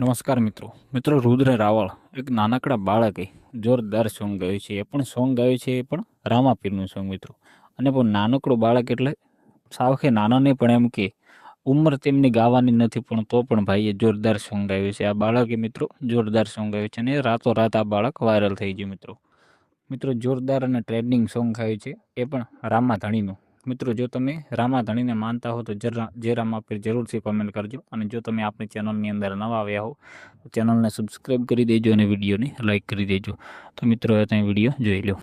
નમસ્કાર મિત્રો. મિત્રો રુદ્ર રાવળ, એક નાનકડા બાળકે જોરદાર સોંગ ગાયું છે. એ પણ સોંગ ગાયું છે એ પણ રામાપીરનું સોંગ મિત્રો. અને પણ નાનકડું બાળક એટલે સાવખે નાનાને પણ એમ કે, ઉંમર તેમની ગાવાની નથી, પણ તો પણ ભાઈએ જોરદાર સોંગ ગાયું છે. આ બાળકે મિત્રો જોરદાર સોંગ ગાયું છે અને રાતોરાત આ બાળક વાયરલ થઈ ગયું મિત્રો. મિત્રો જોરદાર અને ટ્રેન્ડિંગ સોંગ ગાયું છે. એ પણ રામા ધણીનું મિત્રો, જો તમે રામા ધણીને માનતા હો તો જે રામા પર જરૂરથી કમેન્ટ કરજો અને જો તમે આપણી ચેનલની અંદર નવા આવ્યા હો, તો ચેનલને સબસ્ક્રાઈબ કરી દેજો અને વિડીયોને લાઇક કરી દેજો. તો મિત્રો તમે વીડિયો જોઈ લો.